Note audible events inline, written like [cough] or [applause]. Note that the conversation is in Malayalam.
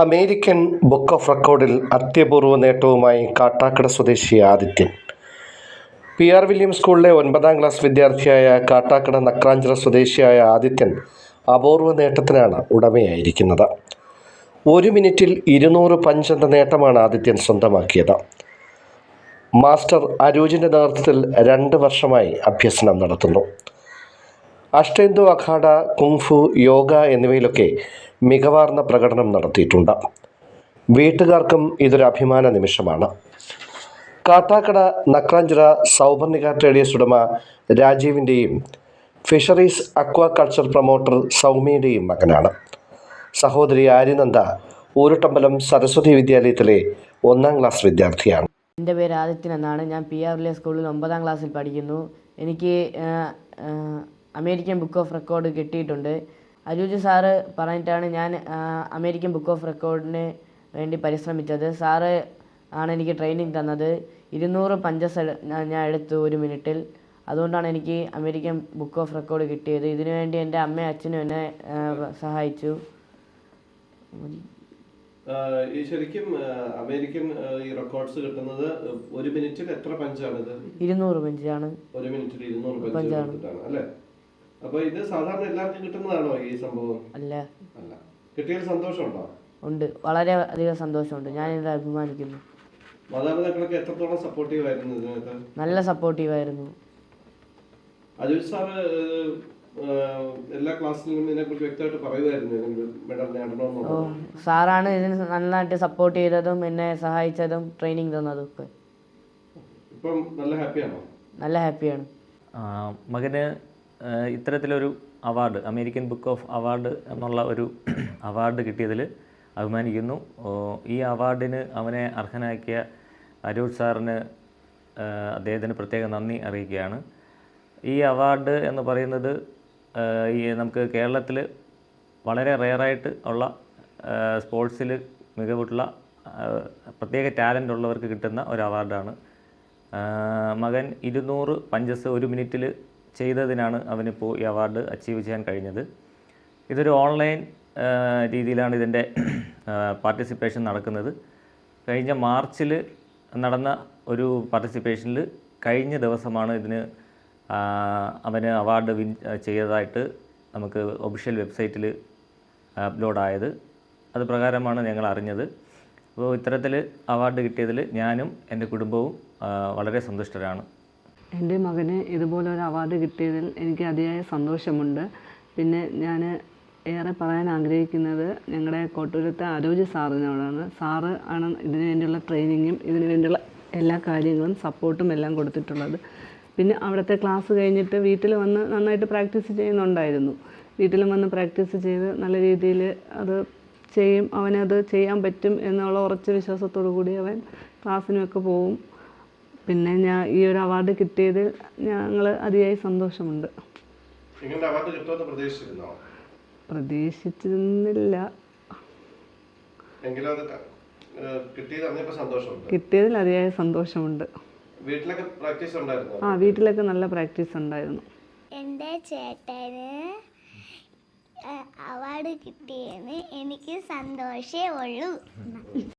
അമേരിക്കൻ ബുക്ക് ഓഫ് റെക്കോർഡിൽ അത്യപൂർവ നേട്ടവുമായി കാട്ടാക്കട സ്വദേശി ആദിത്യൻ. പി ആർ വില്യം സ്കൂളിലെ ഒൻപതാം ക്ലാസ് വിദ്യാർത്ഥിയായ കാട്ടാക്കട നക്രാഞ്ചിറ സ്വദേശിയായ ആദിത്യൻ അപൂർവ നേട്ടത്തിനാണ് ഉടമയായിരിക്കുന്നത്. ഒരു മിനിറ്റിൽ ഇരുന്നൂറ് പഞ്ച് എന്ന നേട്ടമാണ് ആദിത്യൻ സ്വന്തമാക്കിയത്. മാസ്റ്റർ അരൂജിന്റെ നേതൃത്വത്തിൽ രണ്ട് വർഷമായി അഭ്യസനം നടത്തുന്നു. അഷ്ടേന്ദു അഖാഡ കുങ്ഫു യോഗ എന്നിവയിലൊക്കെ മികവാർന്ന പ്രകടനം നടത്തിയിട്ടുണ്ട്. വീട്ടുകാർക്കും ഇതൊരു അഭിമാന നിമിഷമാണ്. കാട്ടാക്കട നക്രാഞ്ചിറ സൗപർണിക ട്രേഡിയേഴ്സ് ഉടമ രാജീവിന്റെയും ഫിഷറീസ് അക്വാകൾച്ചർ പ്രൊമോട്ടർ സൗമ്യയുടെയും മകനാണ്. സഹോദരി ആര്യനന്ദ ഊരുട്ടമ്പലം സരസ്വതി വിദ്യാലയത്തിലെ ഒന്നാം ക്ലാസ് വിദ്യാർത്ഥിയാണ്. എന്റെ പേര് ആദിത്യൻ എന്നാണ്. ഞാൻ പി ആർ സ്കൂളിൽ ഒമ്പതാം ക്ലാസ്സിൽ പഠിക്കുന്നു. എനിക്ക് അമേരിക്കൻ ബുക്ക് ഓഫ് റെക്കോർഡ് കിട്ടിയിട്ടുണ്ട്. അരൂജ് സാറ് പറഞ്ഞിട്ടാണ് ഞാൻ അമേരിക്കൻ ബുക്ക് ഓഫ് റെക്കോർഡിന് വേണ്ടി പരിശ്രമിച്ചത്. സാറ് ആണ് എനിക്ക് ട്രെയിനിങ് തന്നത്. ഇരുന്നൂറ് പഞ്ചസ് ഞാൻ എടുത്തു ഒരു മിനിറ്റിൽ. അതുകൊണ്ടാണ് എനിക്ക് അമേരിക്കൻ ബുക്ക് ഓഫ് റെക്കോർഡ് കിട്ടിയത്. ഇതിനുവേണ്ടി എന്റെ അമ്മയും അച്ഛനും എന്നെ സഹായിച്ചു. ശരിക്കും അമേരിക്കൻ ഈ റെക്കോർഡ്സ് കിട്ടുന്നത് ഒരു മിനിറ്റിൽ എത്ര പഞ്ചാണ് ഇത് ഇരുന്നൂറ് പഞ്ചാണ്. ഒരു മിനിറ്റിൽ ഇരുന്നൂറ് പഞ്ചാണ്. അല്ലേ? അപ്പൊ ഇത് സാധാരണ എല്ലാവർക്കും കിട്ടുന്നതാണോ ഈ സംഭവം? അല്ല. അല്ല. കിട്ടിയതിൽ സന്തോഷമുണ്ടോ? ഉണ്ട്. വളരെ അധികം സന്തോഷമുണ്ട്. ഞാൻ ഇത് അഭിമാനിക്കുന്നു. മാതാപിതാക്കളൊക്കെ എത്രത്തോളം സപ്പോർട്ടീവ് ആയിരുന്നു ഇതിനകത്ത്? നല്ല സപ്പോർട്ടീവായിരുന്നു. അജുൽ സാറ് എല്ലാ ക്ലാസ്സിലും ഇതിനെ കുറിച്ച് വ്യക്തമായിട്ട് പറയുമായിരുന്നു. മെഡൽ നേടണമെന്നുള്ളത്. സാറാണ് ഇതിന് നന്നായിട്ട് സപ്പോർട്ട് ചെയ്തതും എന്നെ സഹായിച്ചതും ട്രെയിനിങ് തന്നതും ഒക്കെ ഇപ്പം നല്ല ഹാപ്പിയാണോ നല്ല ഹാപ്പിയാണ് ആ, മകന് ഇത്തരത്തിലൊരു award American book of award എന്നുള്ള ഒരു [clears throat] അവാർഡ് കിട്ടിയതിൽ അഭിമാനിക്കുന്നു. ഈ അവാർഡിന് അവനെ അർഹനാക്കിയ അരൂർ സാറിന് അദ്ദേഹത്തിന് പ്രത്യേക നന്ദി അറിയിക്കുകയാണ്. ഈ അവാർഡ് എന്ന് പറയുന്നത് ഈ നമുക്ക് കേരളത്തിൽ വളരെ റെയറായിട്ട് ഉള്ള സ്പോർട്സിൽ മികവുള്ള പ്രത്യേക ടാലന്റ് ഉള്ളവർക്ക് കിട്ടുന്ന ഒരു അവാർഡാണ്. മകൻ ഇരുന്നൂറ് പഞ്ചസ് ഒരു മിനിറ്റിൽ ചെയ്തതിനാണ് അവനിപ്പോൾ ഈ അവാർഡ് അച്ചീവ് ചെയ്യാൻ കഴിഞ്ഞത്. ഇതൊരു ഓൺലൈൻ രീതിയിലാണ് ഇതിന്റെ പാർട്ടിസിപ്പേഷൻ നടക്കുന്നത്. കഴിഞ്ഞ മാർച്ചിൽ നടന്ന ഒരു പാർട്ടിസിപ്പേഷനിൽ കഴിഞ്ഞ ദിവസമാണ് ഇതിന് അവന് അവാർഡ് വിൻ ചെയ്തതായിട്ട് നമുക്ക് ഒഫീഷ്യൽ വെബ്സൈറ്റിൽ അപ്ലോഡായത്. അത് പ്രകാരമാണ് ഞങ്ങൾ അറിഞ്ഞത്. അപ്പോൾ ഇത്തരത്തിൽ അവാർഡ് കിട്ടിയതിൽ ഞാനും എന്റെ കുടുംബവും വളരെ സന്തുഷ്ടരാണ്. എന്റെ മകന് ഇതുപോലൊരു അവാർഡ് കിട്ടിയതിൽ എനിക്ക് അതിയായ സന്തോഷമുണ്ട്. പിന്നെ ഞാൻ ഏറെ പറയാൻ ആഗ്രഹിക്കുന്നത് ഞങ്ങളുടെ കോട്ടൂരത്തെ ആരോഗ്യ സാറിനോടാണ്. സാറ് ആണ് ഇതിനു വേണ്ടിയുള്ള ട്രെയിനിങ്ങും ഇതിനു വേണ്ടിയുള്ള എല്ലാ കാര്യങ്ങളും സപ്പോർട്ടും എല്ലാം കൊടുത്തിട്ടുള്ളത്. പിന്നെ അവിടുത്തെ ക്ലാസ് കഴിഞ്ഞിട്ട് വീട്ടിൽ വന്ന് നന്നായിട്ട് പ്രാക്ടീസ് ചെയ്യുന്നുണ്ടായിരുന്നു. വീട്ടിലും വന്ന് പ്രാക്ടീസ് ചെയ്ത് നല്ല രീതിയിൽ അത് ചെയ്യും അവനത് ചെയ്യാൻ പറ്റും എന്നുള്ള ഉറച്ച വിശ്വാസത്തോടു കൂടി അവൻ ക്ലാസ്സിനുമൊക്കെ പോവും. പിന്നെ ഞാൻ ഈ ഒരു അവാർഡ് കിട്ടിയതിൽ ഞങ്ങൾ അതിയായി സന്തോഷമുണ്ട്. പ്രതീക്ഷിച്ചിരുന്നില്ല. കിട്ടിയതിൽ അതിയായ സന്തോഷമുണ്ട്. വീട്ടിലൊക്കെ പ്രാക്ടീസ് ഉണ്ടായിരുന്നോ? ആ വീട്ടിലൊക്കെ നല്ല പ്രാക്ടീസ് ഉണ്ടായിരുന്നു. എന്റെ ചേട്ടന് അവാർഡ് കിട്ടിയെന്ന് എനിക്ക് സന്തോഷമേ ഉള്ളൂ.